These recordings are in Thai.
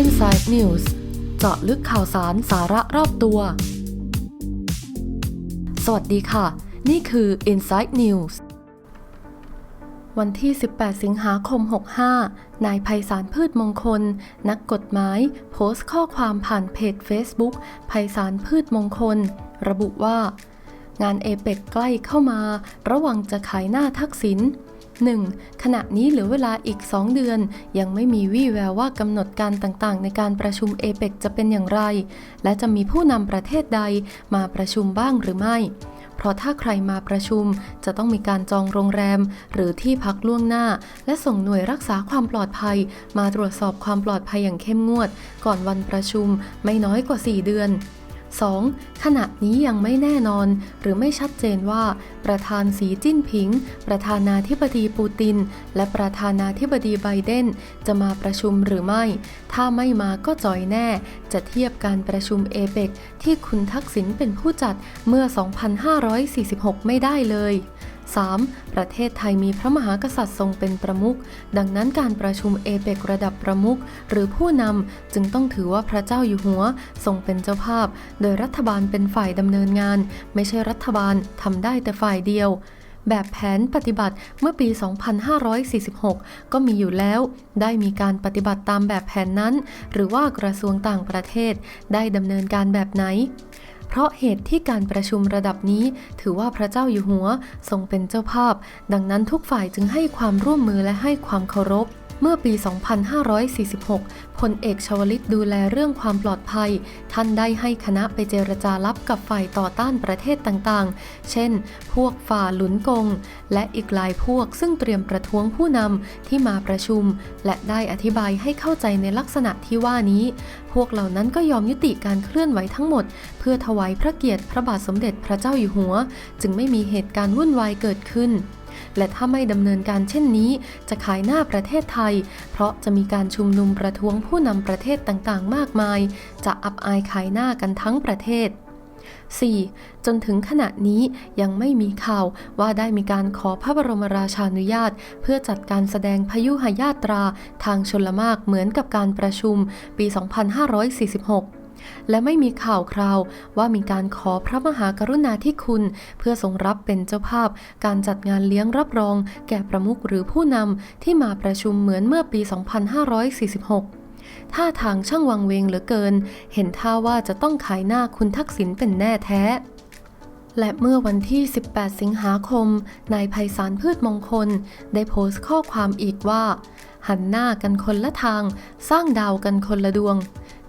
Inside News เจาะลึกข่าวสารสาระรอบตัว สวัสดีค่ะ นี่คือ Inside News วันที่ 18 สิงหาคม 65 นายไพศาลพืชมงคล นักกฎหมาย โพสต์ข้อความผ่านเพจ Facebook ไพศาลพืชมงคล ระบุว่า งานเอเปกใกล้เข้ามา ระวังจะขายหน้าทักษิณ 1. ขณะนี้เหลือเวลาอีก 2 เดือน ยังไม่มีวี่แววว่ากำหนดการต่างๆ ในการประชุมเอเปกจะเป็นอย่างไร และจะมีผู้นำประเทศใดมาประชุมบ้างหรือไม่ เพราะถ้าใครมาประชุมจะต้องมีการจองโรงแรม หรือที่พักล่วงหน้า และส่งหน่วยรักษาความปลอดภัย มาตรวจสอบความปลอดภัยอย่างเข้มงวด ก่อนวันประชุมไม่น้อยกว่า 4 เดือน 2. ขณะนี้ยังไม่แน่นอน หรือไม่ชัดเจนว่า ประธานสีจิ้นผิง ประธานาธิบดีปูติน และประธานาธิบดีไบเดน จะมาประชุมหรือไม่ ถ้าไม่มาก็จอยแน่ จะเทียบการประชุมเอเปกที่คุณทักษิณเป็นผู้จัดเมื่อ 2546 ไม่ได้เลย 3. ประเทศไทยมีพระมหากษัตริย์ทรงเป็นประมุข ดังนั้นการประชุมเอเปกระดับประมุขหรือผู้นำจึงต้องถือว่าพระเจ้าอยู่หัวทรงเป็นเจ้าภาพ โดยรัฐบาลเป็นฝ่ายดำเนินงาน ไม่ใช่รัฐบาลทำได้แต่ฝ่ายเดียวแบบแผนปฏิบัติเมื่อปี 2546 ก็มีอยู่แล้ว ได้มีการปฏิบัติตามแบบแผนนั้น หรือว่ากระทรวงต่างประเทศได้ดำเนินการแบบไหน เพราะเหตุที่การประชุมระดับนี้ ถือว่าพระเจ้าอยู่หัวทรงเป็นเจ้าภาพ ดังนั้นทุกฝ่ายจึงให้ความร่วมมือและให้ความเคารพ เมื่อปี 2546 พลเอกชวลิตดูแลเรื่องความปลอดภัย ท่านได้ให้คณะไปเจรจาลับกับฝ่ายต่อต้านประเทศต่างๆ เช่น พวกฝ่าหลุนกง และอีกหลายพวกซึ่งเตรียมประท้วงผู้นำที่มาประชุม และได้อธิบายให้เข้าใจในลักษณะที่ว่านี้ พวกเหล่านั้นก็ยอมยุติการเคลื่อนไหวทั้งหมด เพื่อถวายพระเกียรติพระบาทสมเด็จพระเจ้าอยู่หัว จึงไม่มีเหตุการณ์วุ่นวายเกิดขึ้น และถ้าไม่ดำเนินการเช่นนี้ จะขายหน้าประเทศไทย เพราะจะมีการชุมนุมประท้วงผู้นำประเทศต่างๆ มากมาย จะอับอายขายหน้ากันทั้งประเทศ 4. จนถึงขณะนี้ยังไม่มีข่าวว่าได้มีการขอพระบรมราชานุญาต เพื่อจัดการแสดงพยุหญาตราทางชลมากเหมือนกับการประชุมปี 2546 และไม่มีข่าวคราวว่ามีการขอพระมหากรุณาธิคุณ เพื่อทรงรับเป็นเจ้าภาพ การจัดงานเลี้ยงรับรอง แก่ประมุขหรือผู้นำที่มาประชุมเหมือนเมื่อปี 2546ท่าทางช่างวังเวงเหลือเกิน เห็นท่าว่าจะต้องขายหน้าคุณทักษิณเป็นแน่แท้ และเมื่อวันที่ 18 สิงหาคม นายไพศาลพืชมงคล ได้โพสต์ข้อความอีกว่า หันหน้ากันคนละทาง สร้างดาวกันคนละดวง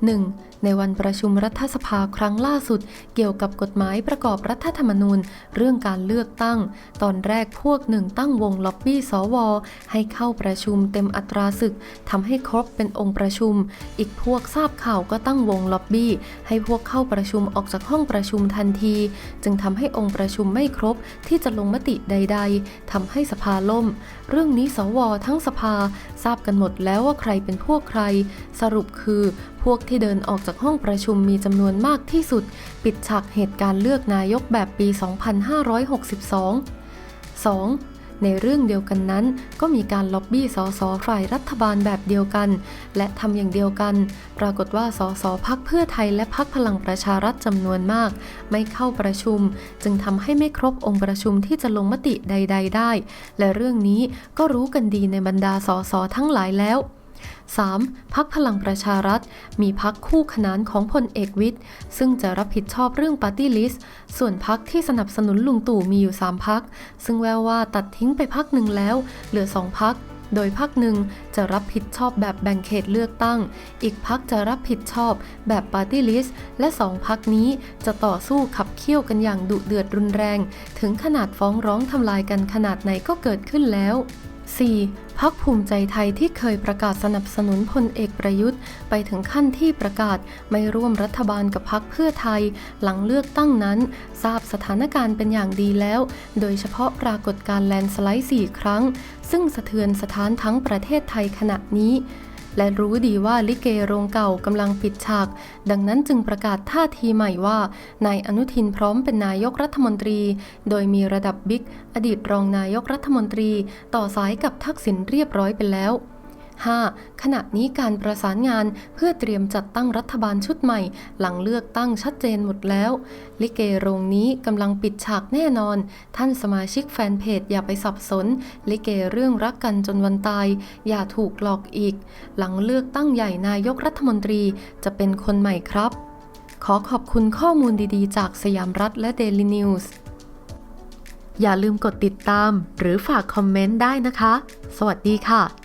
1. ในวันประชุมรัฐสภาครั้งล่าสุด เกี่ยวกับกฎหมายประกอบรัฐธรรมนูญ เรื่องการเลือกตั้ง ตอนแรกพวกหนึ่งตั้งวงล็อบบี้สว ให้เข้าประชุมเต็มอัตราศึกทำให้ครบเป็นองค์ประชุม อีกพวกทราบข่าวก็ตั้งวงล็อบบี้ ให้พวกเข้าประชุมออกจากห้องประชุมทันที จึงทำให้องค์ประชุมไม่ครบที่จะลงมติใด ๆทำให้สภาล่ม เรื่องนี้สวทั้งสภา ทราบกันหมดแล้วว่าใครเป็นพวกใคร สรุปคือพวกที่เดินออกจากห้องประชุมมีจำนวนมากที่สุด ปิดฉากเหตุการณ์เลือกนายกแบบปี 2562 2. ในเรื่องเดียวกันนั้น ก็มีการล็อบบี้สสฝ่ายรัฐบาลแบบเดียวกัน และทำอย่างเดียวกัน ปรากฏว่าสสพักเพื่อไทยและพักพลังประชารัฐจำนวนมาก ไม่เข้าประชุม จึงทำให้ไม่ครบองค์ประชุมที่จะลงมติใด ๆ ได้ และเรื่องนี้ก็รู้กันดีในบรรดาสสทั้งหลายแล้ว 3. พักพลังประชารัฐ มีพักคู่ขนานของพลเอกวิทย์ ซึ่งจะรับผิดชอบเรื่องปาร์ตี้ลิสต์ ส่วนพักที่สนับสนุนลุงตู่มีอยู่ 3 พัก ซึ่งแววว่าตัดทิ้งไปพักหนึ่งแล้ว เหลือ 2 พักโดยพักหนึ่งจะรับผิดชอบแบบแบ่งเขตเลือกตั้ง อีกพักจะรับผิดชอบแบบปาร์ตี้ลิสต์และสองพักนี้จะต่อสู้ขับเคี่ยวกันอย่างดุเดือดรุนแรง ถึงขนาดฟ้องร้องทำลายกันขนาดไหนก็เกิดขึ้นแล้ว 4. พักภูมิใจไทยที่เคยประกาศสนับสนุนพลเอกประยุทธ์ ไปถึงขั้นที่ประกาศไม่ร่วมรัฐบาลกับพักเพื่อไทย หลังเลือกตั้งนั้น ทราบสถานการณ์เป็นอย่างดีแล้ว โดยเฉพาะปรากฏการแลนด์สไลด์ 4 ครั้ง ซึ่งสะเทือนสถานทั้งประเทศไทยขณะนี้ และรู้ดีว่าลิเกโรงเก่ากำลังปิดฉาก ดังนั้นจึงประกาศท่าทีใหม่ว่านายอนุทินพร้อมเป็นนายกรัฐมนตรี โดยมีระดับบิ๊กอดีตรองนายกรัฐมนตรี ต่อสายกับทักษิณเรียบร้อยไปแล้ว 5. ขณะนี้การประสานงานเพื่อเตรียมจัดตั้งรัฐบาลชุดใหม่ หลังเลือกตั้งชัดเจนหมดแล้ว ลิเกโรงนี้กำลังปิดฉากแน่นอน ท่านสมาชิกแฟนเพจอย่าไปสับสน ลิเกเรื่องรักกันจนวันตาย อย่าถูกหลอกอีก หลังเลือกตั้งใหญ่นายกรัฐมนตรีจะเป็นคนใหม่ครับ ขอขอบคุณข้อมูลดีๆ จากสยามรัฐและ Daily News อย่าลืมกดติดตาม หรือฝากคอมเมนต์ได้นะคะ สวัสดีค่ะ